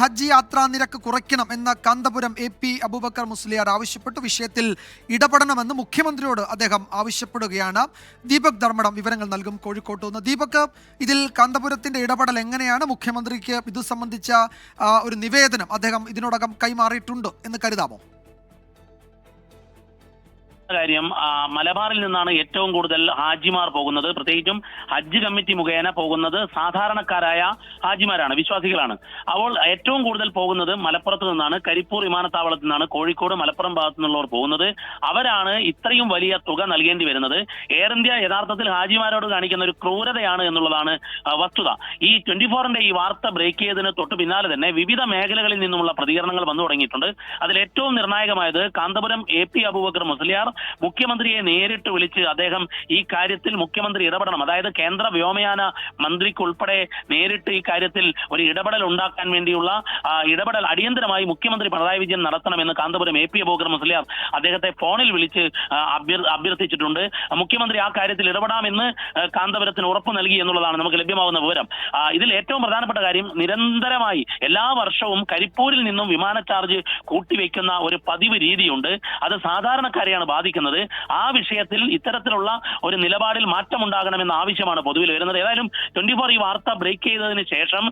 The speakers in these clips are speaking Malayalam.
ഹജ്ജ് യാത്രാ നിരക്ക് കുറയ്ക്കണം എന്ന കാന്തപുരം എ പി അബൂബക്കർ മുസ്ലിയാർ ആവശ്യപ്പെട്ടു. വിഷയത്തിൽ ഇടപെടണമെന്ന് മുഖ്യമന്ത്രിയോട് അദ്ദേഹം ആവശ്യപ്പെടുകയാണ്. ദീപക് ധർമ്മടം വിവരങ്ങൾ നൽകും കോഴിക്കോട്ട് നിന്ന് ദീപക് ഇതിൽ കാന്തപുരത്തിന്റെ ഇടപെടൽ എങ്ങനെയാണ്? മുഖ്യമന്ത്രിക്ക് ഇത് സംബന്ധിച്ച ഒരു നിവേദനം അദ്ദേഹം ഇതിനോടകം കൈമാറിയിട്ടുണ്ട് എന്ന് കരുതാമോ? കാര്യം മലബാറിൽ നിന്നാണ് ഏറ്റവും കൂടുതൽ ഹാജിമാർ പോകുന്നത്. പ്രത്യേകിച്ചും ഹജ്ജ് കമ്മിറ്റി മുഖേന പോകുന്നത് സാധാരണക്കാരായ ഹാജിമാരാണ് വിശ്വാസികളാണ്. അപ്പോൾ ഏറ്റവും കൂടുതൽ പോകുന്നത് മലപ്പുറത്ത് നിന്നാണ്. കരിപ്പൂർ വിമാനത്താവളത്തിൽ നിന്നാണ്. കോഴിക്കോട് മലപ്പുറം ഭാഗത്തു നിന്നുള്ളവർ പോകുന്നത്. അവരാണ് ഇത്രയും വലിയ തുക നൽകേണ്ടി വരുന്നത്. എയർ ഇന്ത്യ യഥാർത്ഥത്തിൽ ഹാജിമാരോട് കാണിക്കുന്ന ഒരു ക്രൂരതയാണ് എന്നുള്ളതാണ് വസ്തുത. ഈ ട്വന്റി ഫോറിന്റെ ഈ വാർത്ത ബ്രേക്ക് ചെയ്തതിന് തൊട്ട് പിന്നാലെ തന്നെ വിവിധ മേഖലകളിൽ നിന്നുമുള്ള പ്രതികരണങ്ങൾ വന്നു തുടങ്ങിയിട്ടുണ്ട്. അതിൽ ഏറ്റവും നിർണായകമായത് കാന്തപുരം എ പി അബൂബക്കർ മുസ്ലിയാർ മുഖ്യമന്ത്രിയെ നേരിട്ട് വിളിച്ച് അദ്ദേഹം ഈ കാര്യത്തിൽ മുഖ്യമന്ത്രി ഇടപെടണം. അതായത് കേന്ദ്ര വ്യോമയാന മന്ത്രിക്കുൾപ്പെടെ നേരിട്ട് ഈ കാര്യത്തിൽ ഒരു ഇടപെടൽ ഉണ്ടാക്കാൻ വേണ്ടിയുള്ള ഇടപെടൽ അടിയന്തരമായി മുഖ്യമന്ത്രി പിണറായി വിജയൻ നടത്തണമെന്ന് കാന്തപുരം എ പി അബൂബക്കർ മുസ്ലിയാർ അദ്ദേഹത്തെ ഫോണിൽ വിളിച്ച് അഭ്യർത്ഥിച്ചിട്ടുണ്ട്. മുഖ്യമന്ത്രി ആ കാര്യത്തിൽ ഇടപെടാമെന്ന് കാന്തപുരത്തിന് ഉറപ്പ് നൽകി എന്നുള്ളതാണ് നമുക്ക് ലഭ്യമാവുന്ന വിവരം. ഇതിൽ ഏറ്റവും പ്രധാനപ്പെട്ട കാര്യം നിരന്തരമായി എല്ലാ വർഷവും കരിപ്പൂരിൽ നിന്നും വിമാന ചാർജ് കൂട്ടിവെക്കുന്ന ഒരു പതിവ് രീതിയുണ്ട്. അത് സാധാരണക്കാരെയാണ് ബാധിക്കുന്നത്. ആ വിഷയത്തിൽ ഇത്തരത്തിലുള്ള ഒരു നിലപാടിൽ മാറ്റമുണ്ടാകണമെന്ന ആവശ്യമാണ് പൊതുവിൽ വരുന്നത്. ഏതായാലും ട്വന്റി ഫോർ ഈ വാർത്ത ബ്രേക്ക് ചെയ്തതിന് ശേഷം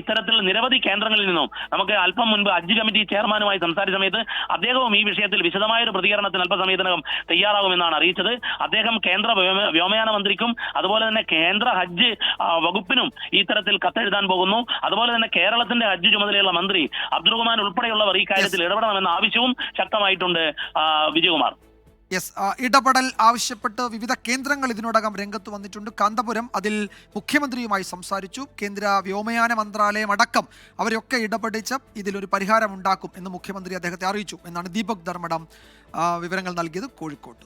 ഇത്തരത്തിൽ നിരവധി കേന്ദ്രങ്ങളിൽ നിന്നും നമുക്ക് അല്പം മുൻപ് ഹജ്ജ് കമ്മിറ്റി ചെയർമാനുമായി സംസാരിച്ച സമയത്ത് അദ്ദേഹവും ഈ വിഷയത്തിൽ വിശദമായ ഒരു പ്രതികരണത്തിന് അല്പസമയത്തിനകം തയ്യാറാകുമെന്നാണ് അറിയിച്ചത്. അദ്ദേഹം കേന്ദ്ര വ്യോമയാന മന്ത്രിക്കും അതുപോലെ തന്നെ കേന്ദ്ര ഹജ്ജ് വകുപ്പിനും ഈ തരത്തിൽ കത്തെഴുതാൻ പോകുന്നു. അതുപോലെ തന്നെ കേരളത്തിന്റെ ഹജ്ജ് ചുമതലയുള്ള മന്ത്രി അബ്ദുറഹ്മാൻ ഉൾപ്പെടെയുള്ളവർ ഈ കാര്യത്തിൽ ഇടപെടണമെന്ന ആവശ്യവും ശക്തമായിട്ടുണ്ട് വിജയകുമാർ. യെസ് ഇടപെടൽ ആവശ്യപ്പെട്ട് വിവിധ കേന്ദ്രങ്ങൾ ഇതിനോടകം രംഗത്ത് വന്നിട്ടുണ്ട്. കാന്തപുരം അതിൽ മുഖ്യമന്ത്രിയുമായി സംസാരിച്ചു. കേന്ദ്ര വ്യോമയാന മന്ത്രാലയം അടക്കം അവരൊക്കെ ഇടപെടിച്ച് ഇതിലൊരു പരിഹാരം ഉണ്ടാക്കും എന്ന് മുഖ്യമന്ത്രി അദ്ദേഹത്തെ അറിയിച്ചു. എന്നാണ് ദീപക് ധർമ്മടം വിവരങ്ങൾ നൽകിയത് കോഴിക്കോട്ട്.